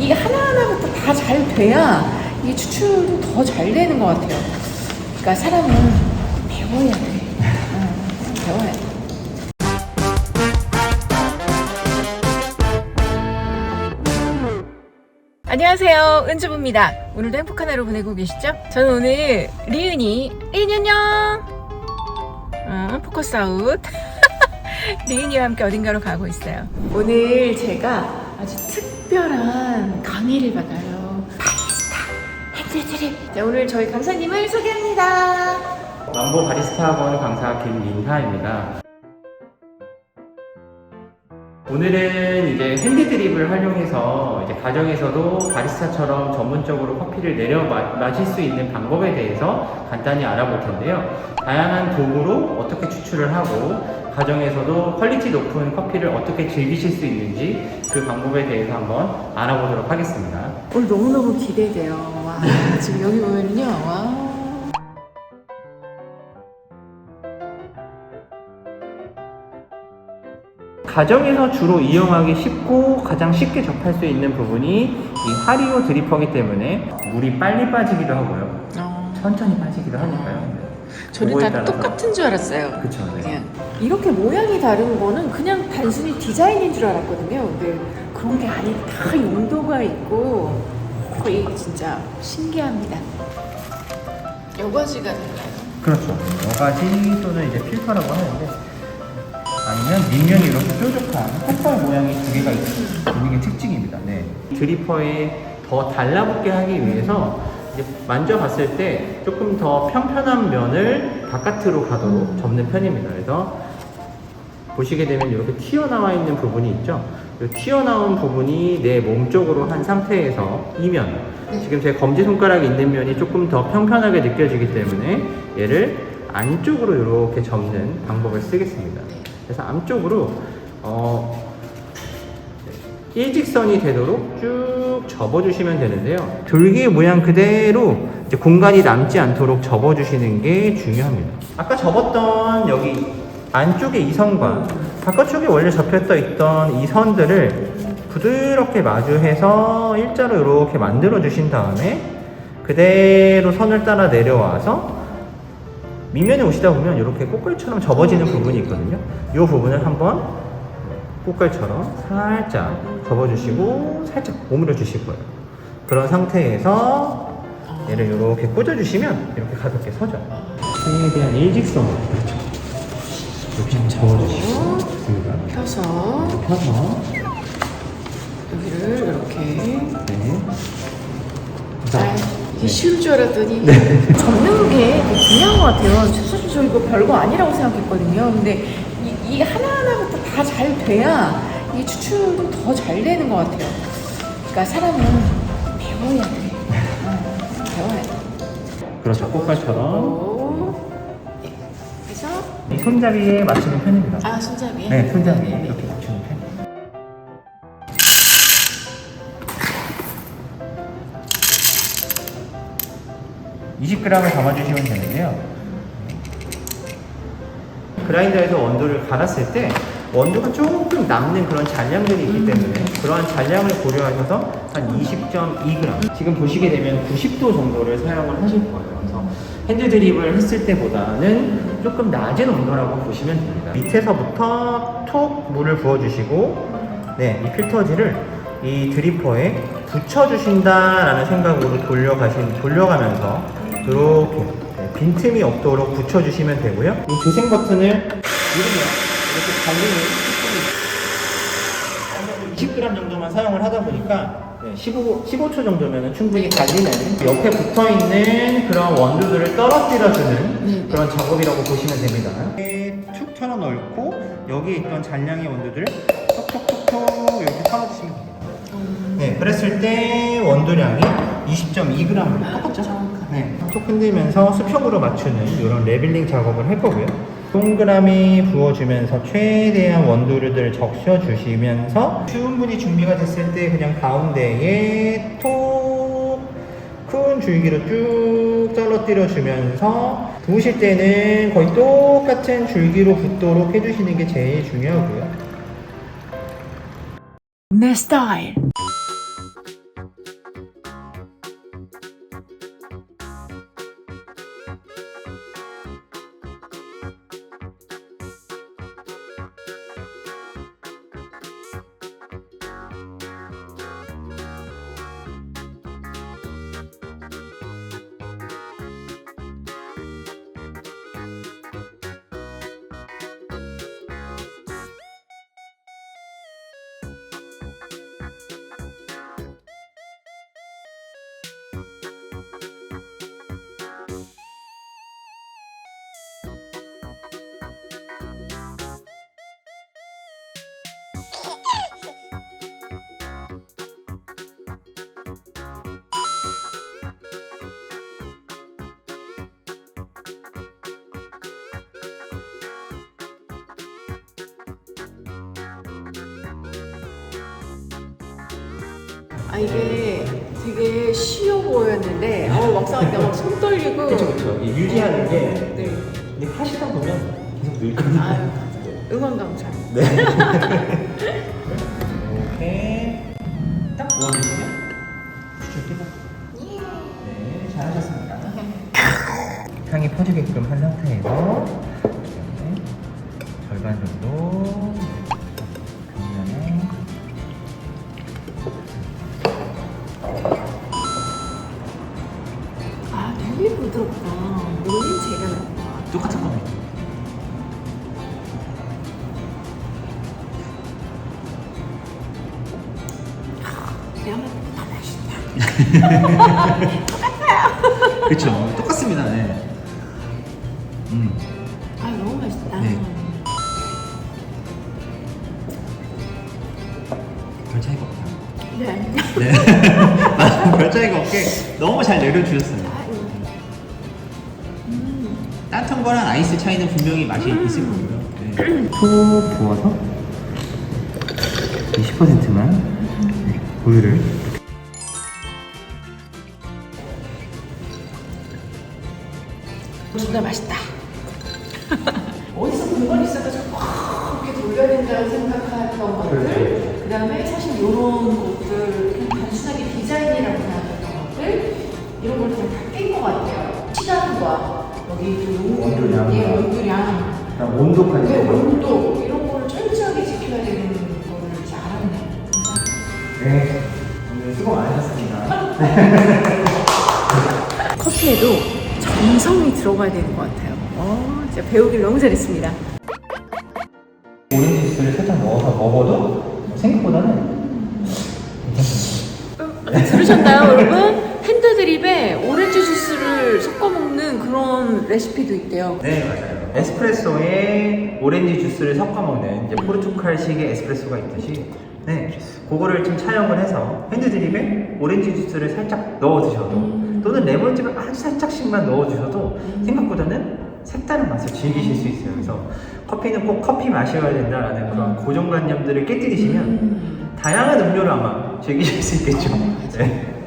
이 하나하나부터 다 잘 돼야 이 추출도 더 잘 되는 것 같아요. 그러니까 사람은 배워야 돼. 어, 배워야 돼. 안녕하세요. 은주부입니다. 오늘도 행복한 하루 보내고 계시죠? 저는 오늘 리은이, 리은이 안녕! 어, 포커스 아웃. 리은이와 함께 어딘가로 가고 있어요. 오늘 제가 아주 특 별한 강의를 받아요. 바리스타 핸드드립. 자, 오늘 저희 강사님을 소개합니다. 남보 바리스타 학원 강사 김민하입니다. 오늘은 이제 핸드드립을 활용해서 이제 가정에서도 바리스타처럼 전문적으로 커피를 내려 마, 마실 수 있는 방법에 대해서 간단히 알아볼 텐데요. 다양한 도구로 어떻게 추출을 하고 가정에서도 퀄리티 높은 커피를 어떻게 즐기실 수 있는지 그 방법에 대해서 한번 알아보도록 하겠습니다. 오늘 너무너무 기대돼요. 와, 지금 여기 보면은요, 와. 가정에서 주로 이용하기 쉽고 가장 쉽게 접할 수 있는 부분이 이 하리오 드리퍼기 때문에 물이 빨리 빠지기도 하고요. 어, 천천히 빠지기도 하니까요. 저는 그거에 다 따라서- 똑같은 줄 알았어요. 그쵸, 네. 그냥 이렇게 모양이 다른 거는 그냥 단순히 디자인인 줄 알았거든요. 근데 그런 게 아닌 다 용도가 있고 거의 진짜 신기합니다. 여과지가 될까요? 그렇죠. 여가지 또는 이제 필터라고 하는데 아니면 밑면이 이렇게 뾰족한 햇살 모양이 두 개가 있- 있는 게 특징입니다. 네. 드리퍼에 더 달라붙게 하기 위해서 이제 만져봤을 때 조금 더 평평한 면을 바깥으로 가도록 접는 편입니다. 그래서 보시게 되면 이렇게 튀어나와 있는 부분이 있죠. 이 튀어나온 부분이 내 몸 쪽으로 한 상태에서 이면 지금 제 검지 손가락에 있는 면이 조금 더 평평하게 느껴지기 때문에 얘를 안쪽으로 이렇게 접는 방법을 쓰겠습니다. 그래서 안쪽으로 어, 일직선이 되도록 쭉 접어주시면 되는데요. 돌기 모양 그대로 공간이 남지 않도록 접어주시는 게 중요합니다. 아까 접었던 여기 안쪽에 이 선과 바깥쪽에 원래 접혔던 있던 이 선들을 부드럽게 마주해서 일자로 이렇게 만들어 주신 다음에 그대로 선을 따라 내려와서 밑면에 오시다 보면 이렇게 꽃갈처럼 접어지는 부분이 있거든요. 이 부분을 한번 꽃갈처럼 살짝 접어주시고 살짝 오므려 주실 거예요. 그런 상태에서 얘를 이렇게 꽂아주시면 이렇게 가볍게 서죠. 최대한 일직선으로 그렇죠. 이렇게 접어주시고 좋습니다. 펴서 펴서 여기를 이렇게 네. 아, 쉬울 줄 알았더니 접는 게 되게 중요한 것 같아요. 사실 저 이거 별거 아니라고 생각했거든요. 근데 이, 이 하나하나부터 다 잘 돼야 이 추출도 더 잘 되는 것 같아요. 그러니까 사람은 배워야 돼. 어, 배워야 돼. 그렇죠. 꽃갈처럼 오, 예. 그래서 이 손잡이에 맞추는 편입니다. 아 손잡이. 네, 손잡이에 네, 네. 이렇게 (20g을) 담아주시면 되는데요. 그라인더에서 원두를 갈았을 때 원두가 조금 남는 그런 잔량들이 있기 때문에 그러한 잔량을 고려하셔서 한 20.2g 지금 보시게 되면 90도 정도를 사용을 하실 거예요. 그래서 핸드 드립을 했을 때보다는 조금 낮은 온도라고 보시면 됩니다. 밑에서부터 톡 물을 부어주시고 네, 이 필터지를 이 드리퍼에 붙여주신다라는 생각으로 돌려가신, 돌려가면서 이렇게 네, 빈틈이 없도록 붙여주시면 되고요. 이 재생 버튼을 누르면 이렇게 갈리는 20g 정도만 사용을 하다 보니까 네, 15, 15초 정도면 충분히 갈리는 옆에 붙어 있는 그런 원두들을 떨어뜨려주는 네. 그런 작업이라고 보시면 됩니다. 이렇게 툭 털어 넣고 여기에 있던 잔량의 원두들을 톡톡톡톡 이렇게 털어주시면 됩니다. 네, 그랬을 때 원두량이 20.2g으로 똑같죠? 네, 톡 흔들면서 수평으로 맞추는 이런 레벨링 작업을 할 거고요. 동그라미 부어주면서 최대한 원두를 적셔주시면서 충분히 준비가 됐을 때 그냥 가운데에 톡 큰 줄기로 쭉 떨어뜨려 주면서 부으실 때는 거의 똑같은 줄기로 붓도록 해주시는 게 제일 중요하고요. 내 스타일. 아 이게 되게 쉬워 보였는데 어, 막상 하니까 막손 떨리고 그쵸. 이 유지하는 게 네. 근데 하시다 보면 계속 늘거든요. 아유 응원 감사 네. 이렇게 딱 모아주시면 수출 끼고. 네, 잘하셨습니다. 향이 퍼지게끔 한 상태에서 이렇게 절반 정도 다 맛있다 그렇죠. 똑같습니다. 네. 음. 아 너무 맛있다 네. 별 차이가 없어요. 네. 네. 별 차이가 없게 너무 잘 내려주셨어요. 아유. 음. 따뜻한 거랑 아이스 차이는 분명히 맛이 있을 거고요. 네. 소 부어서 20%만 우유를 진짜 맛있다. 어디서 물건이 있어가지고 막 이렇게 돌려야 된다고 생각했던 것들, 그 다음에 사실 이런 것들, 그냥 단순하게 디자인이라고 생각했던 것들, 이런 걸 그냥 다깬것 같아요. 시간과 여기 그 원두량. 예, 원두량, 온도까지 네, 온도 이런 거를 철저하게 지켜야 되는 거를 이제 알았네요. 감사합니다. 네. 오늘 수고 많으셨습니다. 커피에도 정성이 들어가야 되는 것 같아요. 어, 진짜 배우길 너무 잘했습니다. 오렌지 주스를 살짝 넣어서 먹어도 생각보다는 괜찮습니다. 음, 들으셨나요, 여러분? 핸드드립에 오렌지 주스를 섞어 먹는 그런 레시피도 있대요. 네 맞아요. 에스프레소에 오렌지 주스를 섞어 먹는 이제 포르투갈식의 에스프레소가 있듯이 네 그거를 좀 차용을 해서 핸드드립에 오렌지 주스를 살짝 넣어 드셔도 음. 또는 레몬즙을 아주 살짝씩만 넣어 주셔도 생각보다는 색다른 맛을 즐기실 수 있어요. 그래서 커피는 꼭 커피 마셔야 된다라는 그런 고정관념들을 깨뜨리시면 음. 다양한 음료를 아마 즐기실 수 있겠죠. 네.